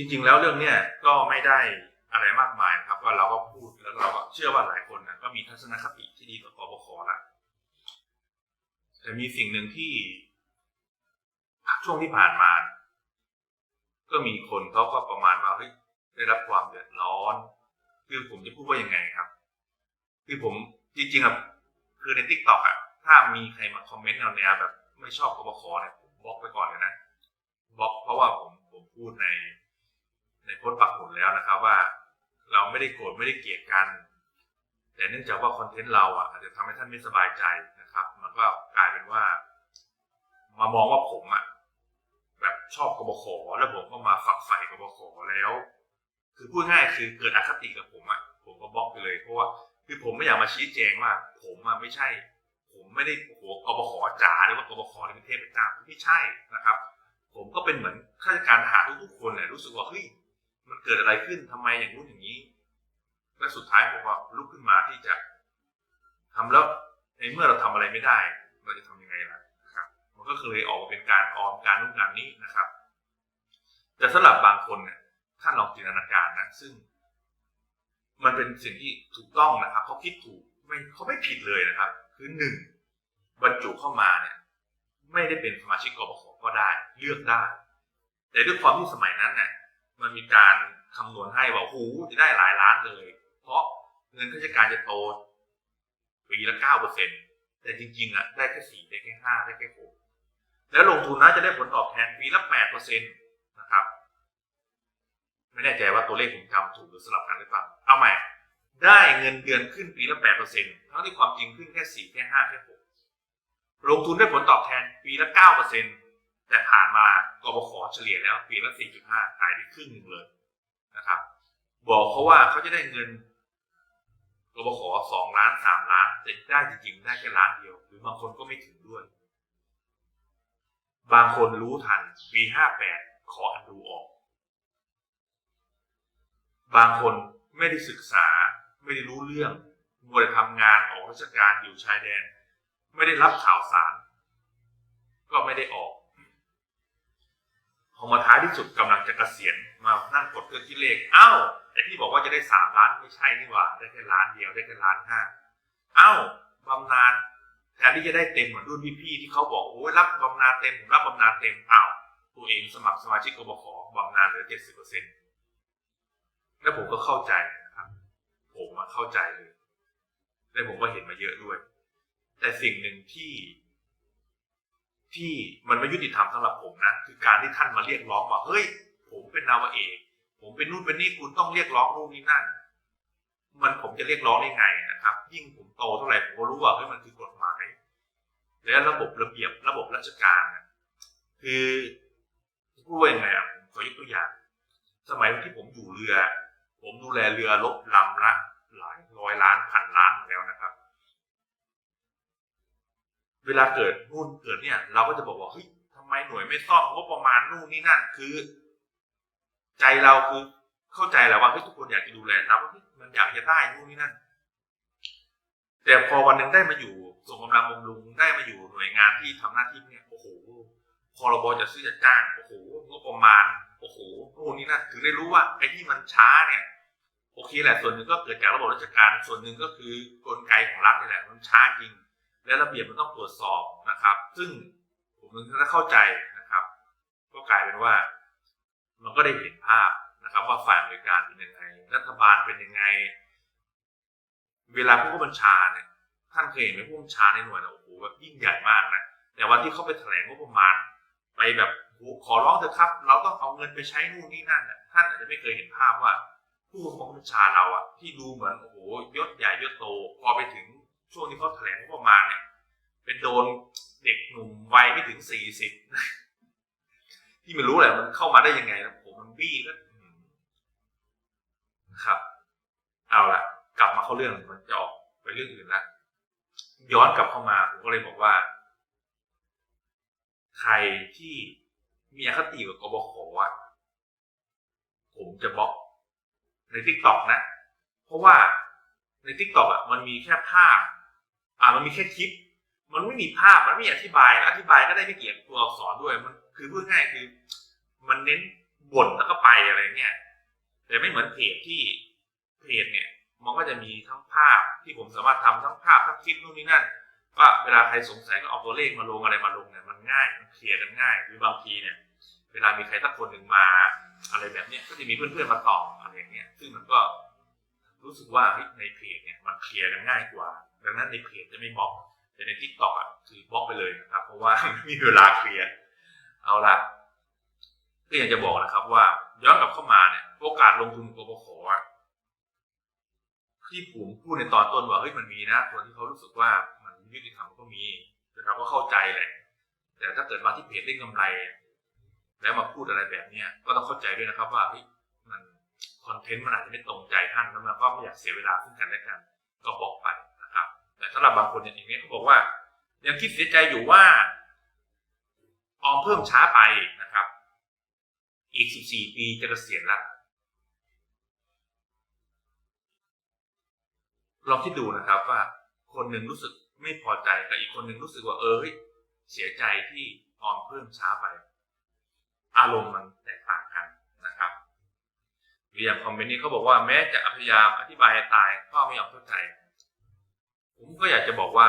จริง ๆ แล้วเรื่องเนี้ยก็ไม่ได้อะไรมากมายครับว่าเราก็พูดแล้วเราก็เชื่อว่าหลายคนนะก็มีทัศนคติที่ดีต่อกบขละแต่มีสิ่งหนึ่งที่ช่วงที่ผ่านมา ก็มีคนเขาก็ประมาณว่าเฮ้ยได้รับความเดือดร้อน คือผมจะพูดว่ายังไงครับ คือผมจริงๆอะคือในทิกตอกอะ ถ้ามีใครมาคอมเมนต์แนวแบบ ไม่ชอบกบขเนี่ยผมบล็อกไปก่อนเลยนะบล็อกเพราะว่าผมผมพูดใน ในโพสต์ปักหมุดแล้วนะครับว่า เราไม่ได้โกรธไม่ได้เกลียดกัน แต่เนื่องจากว่าคอนเทนต์เราอะอาจจะทำให้ท่านไม่สบายใจนะครับ มันก็กลายเป็นว่า มามองว่าผมอะแบบชอบกบขแล้วผมก็มาฝักใฝ่กบขแล้ว คือพูดง่ายคือเกิดอคติกับผมอะผมก็บล็อกไปเลยเพราะว่าคือผมไม่อยากมาชี้แจงว่า ผมอะไม่ใช่ ผมไม่ได้โอ้โหกบขจ๋าหรือว่ากบขในประเทศเป็นเจ้าไม่ใช่นะครับ ผมก็เป็นเหมือนข้าราชการทหารทุกๆคนเนี่ยรู้สึกว่าเฮ้ย มันเกิดอะไรขึ้นทำไมอย่างนู้นอย่างนี้ และสุดท้ายผมก็ลุกขึ้นมาที่จะทำแล้วในเมื่อเราทำอะไรไม่ได้ เราจะทำยังไงล่ะนะครับ มันก็เลยออกมาเป็นการออมการนู่นการนี้นะครับ แต่สำหรับบางคนเนี่ยท่านลองจินตนาการนะซึ่ง มันเป็นสิ่งที่ถูกต้องนะครับเขาคิดถูกไม่เขาไม่ผิดเลยนะครับ คือหนึ่งบรรจุเข้ามาเนี่ย ไม่ได้เป็นสมาชิกกบขก็ได้เลือกได้ แต่ด้วยความที่สมัยนั้นเนี่ย มันมีการคำนวณให้ว่าโอ้โหจะได้หลายล้านเลย เพราะเงินข้าราชการจะโตปีละเก้าเปอร์เซ็นต์แต่จริงๆอะได้แค่สี่ได้แค่ห้าได้แค่หกแล้วลงทุนนะจะได้ผลตอบแทนปีละแปดเปอร์เซ็นต์นะครับ ไม่แน่ใจว่าตัวเลขผมจำถูกหรือสลับกันหรือเปล่าเอาใหม่ ได้เงินเดือนขึ้นปีละแปดเปอร์เซ็นต์ทั้งที่ความจริงขึ้นแค่สี่แค่ห้าแค่หกลงทุนได้ผลตอบแทนปีละเก้าเปอร์เซ็นต์ แต่ผ่านมากบขเฉลี่ยแล้วปีละสี่จุดห้ายไปครึ่งหนึ่งเลยนะครับ บอกเขาว่าเขาจะได้เงินกบขสองล้านสามล้านแต่ได้จริงๆได้แค่ล้านเดียว หรือบางคนก็ไม่ถึงด้วย บางคนรู้ทันปีห้าแปดขออันดูออก บางคนไม่ได้ศึกษาไม่ได้รู้เรื่องมัวแต่ทำงานออกราชการอยู่ชายแดน ไม่ได้รับข่าวสาร ก็ไม่ได้ออก พอมาท้ายที่สุดกำลังจะเกษียณมานั่งกดเครื่องคิดเลขเอ้าไอ้ที่บอกว่าจะได้สามล้านไม่ใช่นี่หว่าได้แค่ล้านเดียวได้แค่ล้านห้าเอ้าบำนาญแทนที่จะได้เต็มเหมือนรุ่นพี่ๆที่เขาบอกโอ้ยรับบำนาญเต็มผมรับบำนาญเต็มเอ้าตัวเองสมัครสมาชิกกบขบำนาญเหลือเจ็ดสิบเปอร์เซ็นต์แล้วผมก็เข้าใจนะครับ ผมมาเข้าใจเลยและผมก็เห็นมาเยอะด้วย แต่สิ่งหนึ่งที่ ที่มันไม่ยุติธรรมสำหรับผมนะคือการที่ท่านมาเรียกร้องว่าเฮ้ย ผมเป็นนาวเอกผมเป็นนู่นเป็นนี่คุณต้องเรียกร้องนู่นนี่นั่น มันผมจะเรียกร้องได้ไงนะครับ ยิ่งผมโตเท่าไหร่ผมก็รู้ว่าเฮ้ยมันคือกฎหมายและระบบระเบียบระบบราชการนะคือพูดว่ายังไงอะผมขอยกตัวอย่าง สมัยที่ผมอยู่เรือ ผมดูแลเรือลบลำละหลายร้อยล้านพันล้านแล้วนะ วลาเกิดนู่นเกิดเนี่ย เราก็จะบอกว่าเฮ้ยทำไมหน่วยไม่ซ่อมงบประมาณนู่นนี่นั่นคือ ใจเราคือเข้าใจแหละว่าเฮ้ยทุกคนอยากจะดูแลนะว่ามันอยากจะได้นู่นนี่นั่น แต่พอวันหนึ่งได้มาอยู่ส่งกำลังบำรุงได้มาอยู่หน่วยงานที่ทำหน้าที่เนี่ยโอ้โหพรบจะซื้อจัดจ้างโอ้โหงบประมาณโอ้โหนู่นนี่นั่นถึงได้รู้ว่าไอ้ที่มันช้าเนี่ยโอเคแหละส่วนหนึ่งก็เกิดจากระบบราชการส่วนหนึ่งก็คือกลไกของรัฐนี่แหละมันช้าจริง และระเบียบมันต้องตรวจสอบนะครับ ซึ่งผมถึงถ้าเข้าใจนะครับ ก็กลายเป็นว่า มันก็ได้เห็นภาพนะครับ ว่าฝ่ายบริการเป็นยังไง รัฐบาลเป็นยังไง เวลาผู้บัญชาเนี่ยท่านเคยเห็นไหมผู้บัญชาในหน่วยนะโอ้โหแบบยิ่งใหญ่มากนะแต่วันที่เขาไปแถลงงบประมาณ ไปแบบโอ้ขอร้องเถอะครับ เราต้องเอาเงินไปใช้นู่นนี่นั่นน่ะท่านอาจจะไม่เคยเห็นภาพว่าผู้บังคับบัญชาเราอะที่ดูเหมือนโอ้โหยศใหญ่ยศโตพอไปถึง ช่วงที่เขาแถลงประมาณเนี่ยเป็นโดนเด็กหนุ่มวัยไม่ถึงสี่สิบที่ไม่รู้แหละมันเข้ามาได้ยังไงนะผมมันบี้ก็ครับ เอาละกลับมาเข้าเรื่องมันจะออกไปเรื่องอื่นละย้อนกลับเข้ามาผมก็เลยบอกว่า ใครที่มีอคติกับกบขอะผมจะบล็อกในทิกตอกนะ เพราะว่าในทิกตอกอะมันมีแค่ภาพ อ่ามันมีแค่คลิป มันไม่มีภาพมันไม่อธิบายอธิบายก็ได้ไม่เกี่ยวกับตัวอักษรด้วยมันคือพูดง่ายคือ มันเน้นบ่นแล้วก็ไปอะไรเงี้ยแต่ไม่เหมือนเพจที่เพจเนี่ยมันก็จะมีทั้งภาพที่ผมสามารถทำทั้งภาพทั้งคลิปนู่นนี่นั่นว่าเวลาใครสงสัยก็เอาตัวเลขมาลงอะไรมาลงเนี่ยมันง่ายมันเคลียร์กันง่ายหรือบางทีเนี่ย เวลามีใครสักคนหนึ่งมาอะไรแบบเนี้ยก็จะมีเพื่อนๆมาตอบอะไรอย่างเงี้ยซึ่งมันก็รู้สึกว่าในเพจเนี่ยมันเคลียร์กันง่ายกว่า ดังนั้นในเพจจะไม่บล็อกแต่ในทิกตอกอะคือบล็อกไปเลยนะครับ เพราะว่าไม่มีเวลาเคลียร์เอาละก็อยากจะบอกนะครับว่าย้อนกลับเข้ามาเนี่ยโอกาสลงทุนกบขอะที่ผมพูดในตอนต้นว่าเฮ้ยมันมีนะคนที่เขารู้สึกว่ามันยุติธรรมก็มีนะครับก็เข้าใจแหละ แต่ถ้าเกิดมาที่เพจได้กำไร แล้วมาพูดอะไรแบบเนี้ยก็ต้องเข้าใจด้วยนะครับว่าเฮ้ยมันคอนเทนต์มันอาจจะไม่ตรงใจท่านแล้วมันก็ไม่อยากเสียเวลาซึ่งกันและกัน ก็บอกไป แต่สำหรับบางคนอย่างนี้เขาบอกว่า ยังคิดเสียใจอยู่ว่าออมเพิ่มช้าไปนะครับ อีก 14 ปีจะเกษียณละลองคิดดูนะครับว่าคนหนึ่งรู้สึกไม่พอใจกับอีกคนหนึ่งรู้สึกว่าเออเสียใจที่ออมเพิ่มช้าไป อารมณ์มันแตกต่างกันนะครับหรืออย่างคอมเมนต์นี้เขาบอกว่าแม้จะพยายามอธิบายตายก็ไม่ยอมเข้าใจ ผมก็อยากจะบอกว่า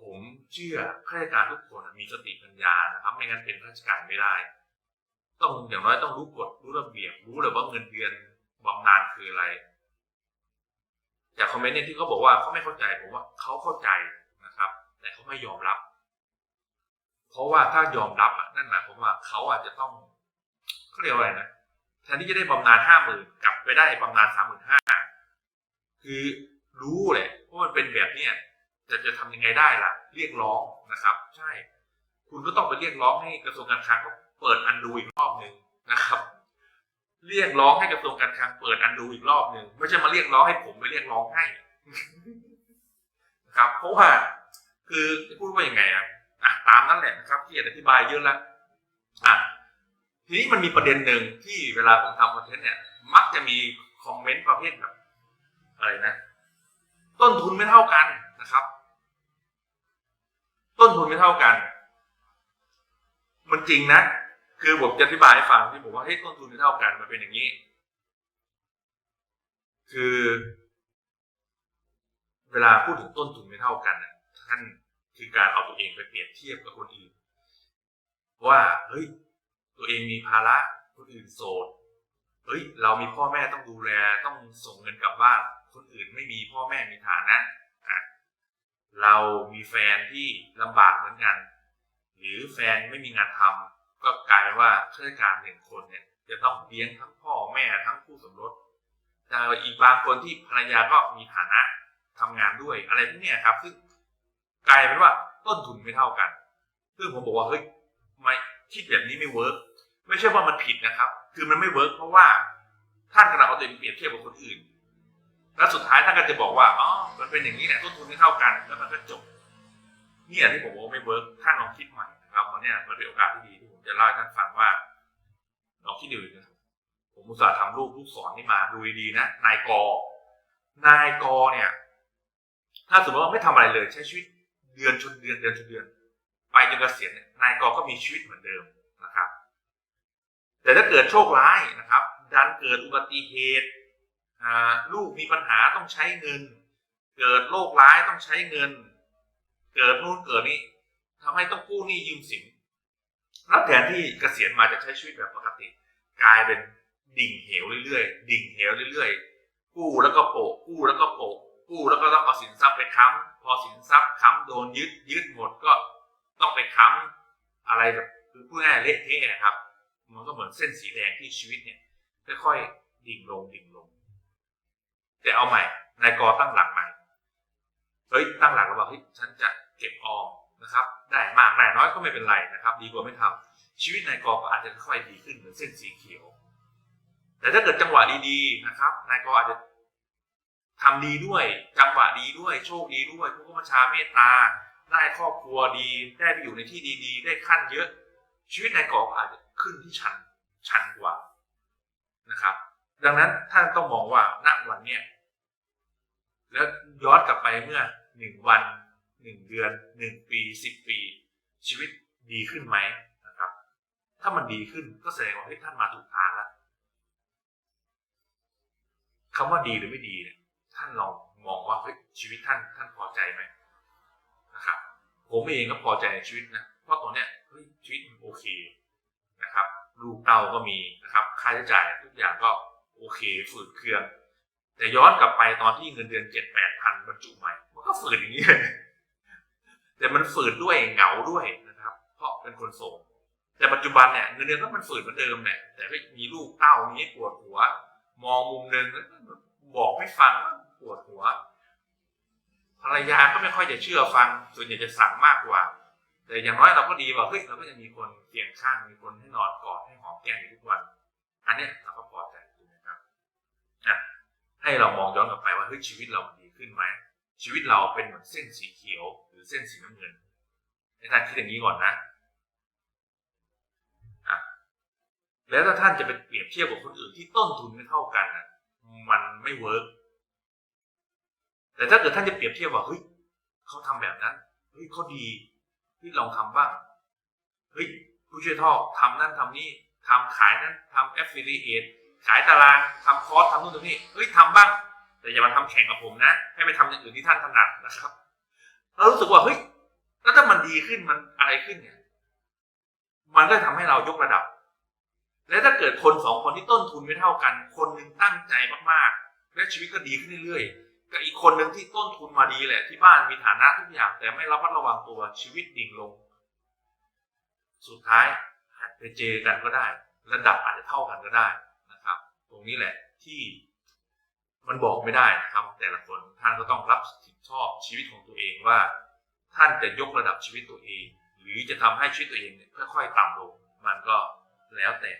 ผมเชื่อข้าราชการทุกคนมีสติปัญญานะครับ ไม่งั้นเป็นข้าราชการไม่ได้ ต้องอย่างน้อยต้องรู้กฎรู้ระเบียบรู้เลยว่าเงินเดือนบำนาญคืออะไรจากคอมเมนต์เนี่ยที่เขาบอกว่าเขาไม่เข้าใจผมว่าเขาเข้าใจนะครับ แต่เขาไม่ยอมรับ เพราะว่าถ้ายอมรับอะนั่นหมายความว่าเขาอาจจะต้องเขาเรียกว่าอะไรนะแทนที่จะได้บำนาญห้าหมื่นกลับไปได้บำนาญสามหมื่นห้าคือ รู้แหละว่ามันเป็นแบบเนี้ยจะจะทำยังไงได้ล่ะ เรียกร้องนะครับ ใช่ คุณก็ต้องไปเรียกร้องให้กระทรวงการคลังเปิดอันดูอีกรอบหนึ่งนะครับ เรียกร้องให้กระทรวงการคลังเปิดอันดูอีกรอบหนึ่งไม่ใช่มาเรียกร้องให้ผมไปเรียกร้องให้นะครับ เพราะว่าคือพูดว่ายังไงอะอะตามนั่นแหละนะครับที่อธิบายเยอะแล้วอะทีนี้มันมีประเด็นหนึ่งที่เวลาผมทำคอนเทนต์เนี่ย มักจะมีคอมเมนต์ประเภทแบบอะไรนะ ต้นทุนไม่เท่ากันนะครับ ต้นทุนไม่เท่ากัน มันจริงนะ คือผมจะอธิบายให้ฟังที่ผมว่าเฮ้ยต้นทุนไม่เท่ากันมันเป็นอย่างนี้ คือ เวลาพูดถึงต้นทุนไม่เท่ากันท่านคือการเอาตัวเองไปเปรียบเทียบกับคนอื่น ว่าเฮ้ยตัวเองมีภาระคนอื่นโสดเฮ้ย เรามีพ่อแม่ต้องดูแลต้องส่งเงินกลับบ้าน คนอื่นไม่มีพ่อแม่มีฐานะอะเรามีแฟนที่ลำบากเหมือนกัน หรือแฟนไม่มีงานทำก็กลายเป็นว่าข้าราชการหนึ่งคนเนี่ยจะต้องเลี้ยงทั้งพ่อแม่ทั้งคู่สมรสแต่อีกบางคนที่ภรรยาก็มีฐานะทำงานด้วยอะไรพวกนี้ครับ ซึ่งกลายเป็นว่าต้นทุนไม่เท่ากัน ซึ่งผมบอกว่าเฮ้ยไม่คิดแบบนี้ไม่เวิร์กไม่ใช่ว่ามันผิดนะครับ คือมันไม่เวิร์กเพราะว่าท่านกำลังเอาตัวเองเปรียบเทียบกับคนอื่น แล้วสุดท้ายท่านก็จะบอกว่าอ๋อมันเป็นอย่างนี้แหละต้นทุนไม่เท่ากันแล้วมันก็จบเนี่ยที่ผมบอกไม่เวิร์กท่านลองคิดใหม่นะครับวันเนี้ยมันเป็นโอกาสที่ดีที่ผมจะเล่าให้ท่านฟังว่าลองคิดดูนะผมอุตส่าห์ทำรูปลูกศรนี่มาดูดีๆนะนายกนายกเนี่ย ถ้าสมมติว่าไม่ทำอะไรเลยใช้ชีวิตเดือนชนเดือนเดือนชนเดือน ไปจนเกษียณเนี่ยนายกก็มีชีวิตเหมือนเดิมนะครับ แต่ถ้าเกิดโชคร้ายนะครับดันเกิดอุบัติเหตุ ลูกมีปัญหาต้องใช้เงิน เกิดโรคร้ายต้องใช้เงิน เกิดนู่นเกิดนี่ทำให้ต้องกู้หนี้ยืมสินแล้วแทนที่เกษียณมาจะใช้ชีวิตแบบปกติ กลายเป็นดิ่งเหวเรื่อยๆ ดิ่งเหวเรื่อยๆ กู้แล้วก็โปะกู้แล้วก็โปะกู้แล้วก็ต้องเอาสินทรัพย์ไปค้ำพอสินทรัพย์ค้ำโดนยึดยึดหมดก็ต้องไปค้ำอะไรแบบคือพูดง่ายเละเทะนะครับ มันก็เหมือนเส้นสีแดงที่ชีวิตเนี่ยค่อยๆดิ่งลงดิ่งลง แต่เอาใหม่นายกอตั้งหลักใหม่เฮ้ยตั้งหลักแล้วว่าเฮ้ยฉันจะเก็บออมนะครับ ได้มากได้น้อยก็ไม่เป็นไรนะครับ ดีกว่าไม่ทำชีวิตนายกอก็อาจจะค่อยดีขึ้นเหมือนเส้นสีเขียว แต่ถ้าเกิดจังหวะดีๆนะครับนายกอาจจะทำดีด้วย จังหวะดีด้วย โชคดีด้วยผู้ก็มาชาเมตตา ได้ครอบครัวดี ได้ไปอยู่ในที่ดีๆ ได้ขั้นเยอะ ชีวิตนายกก็อาจจะขึ้นที่ชันชันกว่า ดังนั้นท่านต้องมองว่าณวันเนี้ยแล้วย้อนกลับไปเมื่อหนึ่งวันหนึ่งเดือนหนึ่งปีสิบปี ชีวิตดีขึ้นไหมนะครับ ถ้ามันดีขึ้นก็แสดงว่าเฮ้ยท่านมาถูกทางแล้วคำว่าดีหรือไม่ดีเนี่ยท่านลองมองว่าเฮ้ยชีวิตท่านท่านพอใจไหมนะครับ ผมเองก็พอใจในชีวิตนะเพราะตอนเนี้ยเฮ้ยชีวิตมันโอเคนะครับลูกเต้าก็มีนะครับ ค่าใช้จ่ายทุกอย่างก็ โอเคฝืดเคือง แต่ย้อนกลับไปตอนที่เงินเดือนเจ็ดแปดพันบรรจุใหม่มันก็ฝืดอย่างนี้เลยแต่มันฝืดด้วยเหงาด้วยนะครับ เพราะเป็นคนโสดแต่ปัจจุบันเนี่ยเงินเดือนก็มันฝืดเหมือนเดิมแหละแต่ก็มีลูกเต้ามีปวดหัว มองมุมหนึ่งแล้วบอกไม่ฟังปวดหัวภรรยาก็ไม่ค่อยจะเชื่อฟัง ส่วนใหญ่จะสั่งมากกว่า แต่อย่างน้อยเราก็ดีว่าเฮ้ยเราก็จะมีคนเคียงข้างมีคนให้นอนกอดให้หอมแก้มอยู่ทุกวัน อันนี้เราก็พอใจ อะให้เรามองย้อนกลับไปว่าเฮ้ยชีวิตเราดีขึ้นไหมชีวิตเราเป็นเหมือนเส้นสีเขียว หรือเส้นสีน้ำเงินให้ท่านคิดอย่างนี้ก่อนนะอะแล้วถ้าท่านจะไปเปรียบเทียบกับคนอื่นที่ต้นทุนไม่เท่ากันนะมันไม่เวิร์กแต่ถ้าเกิดท่านจะเปรียบเทียบว่าเฮ้ยเขาทำแบบนั้นเฮ้ยเขาดีที่ลองทำบ้างเฮ้ยผู้ช่วยท่อทำนั่นทำนี่ทำขายนั่นทำ affiliate ขายตารางทำคอร์สทำนู่นทำนี่เฮ้ยทำบ้าง แต่อย่ามาทำแข่งกับผมนะ ให้ไปทำอย่างอื่นที่ท่านถนัดนะครับเรารู้สึกว่าเฮ้ยแล้วถ้ามันดีขึ้นมันอะไรขึ้นเนี่ย มันก็ทำให้เรายกระดับ และถ้าเกิดคนสองคนที่ต้นทุนไม่เท่ากัน คนหนึ่งตั้งใจมากๆ และชีวิตก็ดีขึ้นเรื่อยๆกับอีกคนหนึ่งที่ต้นทุนมาดีแหละ ที่บ้านมีฐานะทุกอย่าง แต่ไม่ระมัดระวังตัวชีวิตดิ่งลง สุดท้ายอาจไปเจอกันก็ได้ ระดับอาจจะเท่ากันก็ได้ รับตรงนี้แหละที่มันบอกไม่ได้นะครับ แต่ละคนท่านก็ต้องรับผิดชอบชีวิตของตัวเองว่า ท่านจะยกระดับชีวิตตัวเอง หรือจะทำให้ชีวิตตัวเองเนี่ยค่อยๆต่ำลง มันก็แล้วแต่